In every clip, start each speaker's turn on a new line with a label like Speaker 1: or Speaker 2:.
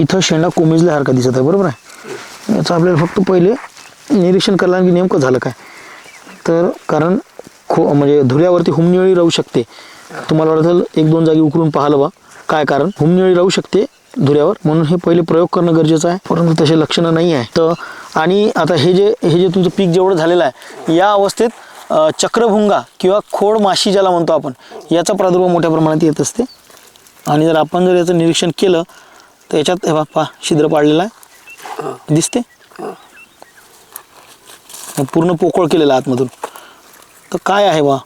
Speaker 1: इथं शेंडा कोमेजल्यासारखा दिसत आहे बरोबर आहे? याचं आपल्याला फक्त पहिले निरीक्षण करायला की नेमकं झालं काय? तर कारण खो म्हणजे धुऱ्यावरती हुमनिळी राहू शकते. तुम्हाला वाटतं एक दोन जागी उकरून पाहिलं बा. काय कारण? हुमनिळी राहू शकते धुऱ्यावर. म्हणून हे पहिले प्रयोग करणं गरजेचं आहे. परंतु तसे लक्षणं नाही आहे. तर आणि आता हे जे हे जे तुमचं पीक जेवढं झालेलं आहे या अवस्थेत चक्रभुंगा किंवा खोड माशी ज्याला म्हणतो आपण याचा प्रादुर्भाव मोठ्या प्रमाणात येत असते. आणि जर आपण जर याचं निरीक्षण केलं तर याच्यात हे बा पहा छिद्र पाडलेला आहे. दिसते पूर्ण पोकळ केलेला आतमधून. तर काय आहे बा?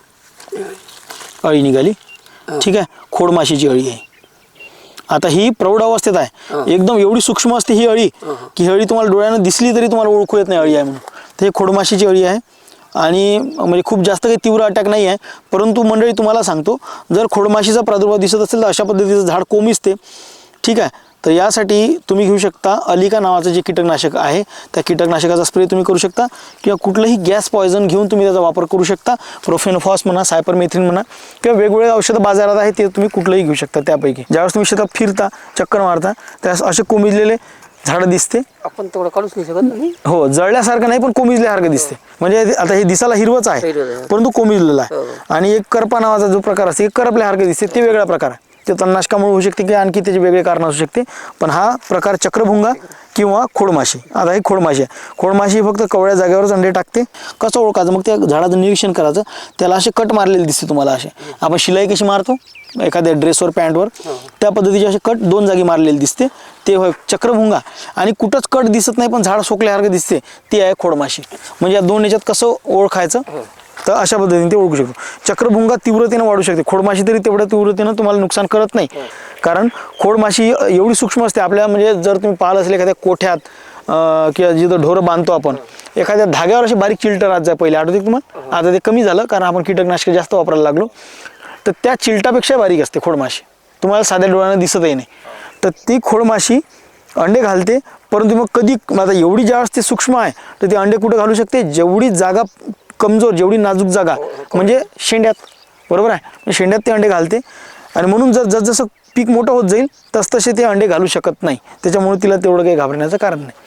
Speaker 1: अळी निघाली. ठीक आहे खोडमाशीची अळी आहे. आता ही प्रौढ अवस्थेत आहे. एकदम एवढी सूक्ष्म असते ही अळी की ही अळी तुम्हाला डोळ्यानं दिसली तरी तुम्हाला ओळखू येत नाही अळी आहे म्हणून. तर हे खोडमाशीची अळी आहे. आणि म्हणजे खूप जास्त काही तीव्र अटॅक नाही आहे. परंतु मंडळी तुम्हाला सांगतो जर खोडमाशीचा प्रादुर्भाव दिसत असेल तर अशा पद्धतीचं झाड कोमिसते ठीक आहे तर यासाठी तुम्ही घेऊ शकता अलिका नावाचं जे कीटकनाशक आहे त्या कीटकनाशकाचा स्प्रे तुम्ही करू शकता किंवा कुठलंही गॅस पॉयझन घेऊन तुम्ही त्याचा वापर करू शकता. प्रोफेनोफॉस म्हणा सायपरमेथ्रिन म्हणा किंवा वेगवेगळे औषधं बाजारात आहे ते तुम्ही कुठलंही घेऊ शकता त्यापैकी. ज्यावेळेस तुम्ही शेतात फिरता चक्कर मारता त्यास असे कोमिजलेले झाडं दिसते.
Speaker 2: आपण तेवढं काढूच नाही शकत
Speaker 1: हो जळल्यासारखं नाही पण कोमिजल्यासारखं दिसते. म्हणजे आता हे दिसायला हिरवच आहे. परंतु कोमिजलेला
Speaker 2: हो.
Speaker 1: आहे आणि एक करपा नावाचा जो प्रकार असतो एक करपल्यासारखं दिसते ते वेगळा प्रकार आहे. ते तणनाशकामुळे होऊ शकते की आणखी त्याचे वेगळे कारण असू शकते. पण हा प्रकार चक्रभुंगा किंवा खोडमाशी आता ही खोडमाशी आहे. खोडमाशी फक्त कवळ्या जागेवरच अंडे टाकते. कसं ओळखायचं? मग त्या झाडाचं निरीक्षण करायचं. त्याला असे कट मारलेले दिसते तुम्हाला असे. आपण शिलाई कशी मारतो? एखाद्या ड्रेसवर पॅन्टवर. त्या पद्धतीचे असे कट दोन जागी मारलेले दिसते. ते होय चक्रभुंगा. आणि कुठंच कट दिसत नाही पण झाड सोकल्यासारखं दिसते. ती आहे खोडमाशी. म्हणजे या दोन याच्यात कसं ओळखायचं? तर अशा पद्धतीने ते ओळखू शकतो. चक्रभुंगा तीव्रतेनं वाढू शकते. खोडमाशी तरी तेवढ्या तीव्रतेनं तुम्हाला नुकसान करत नाही. कारण खोडमाशी एवढी सूक्ष्म असते. आपल्या म्हणजे जर तुम्ही पाहिलं असेल एखाद्या कोठ्यात किंवा जिथं ढोरं बांधतो आपण एखाद्या धाग्यावर अशी बारीक चिलटं राहत जाय पहिले. आठवते तुम्हाला? आता ते कमी झालं कारण आपण कीटकनाशक जास्त वापरायला लागलो. तर त्या चिलटापेक्षा बारीक असते खोडमाशी. तुम्हाला साध्या डोळ्यानं दिसतही नाही. तर ती खोडमाशी अंडे घालते. परंतु मग कधी आता एवढी ज्यावेळेस ते सूक्ष्म आहे तर ते अंडे कुठं घालू शकते? जेवढी जागा कमजोर जेवढी नाजूक जागा. म्हणजे शेंड्यात. बरोबर आहे? म्हणजे शेंड्यात ते अंडे घालते. आणि म्हणून जर जसजसं पीक मोठं होत जाईल तसतसे ते अंडे घालू शकत नाही. त्याच्यामुळे तिला तेवढं काही घाबरण्याचं कारण नाही.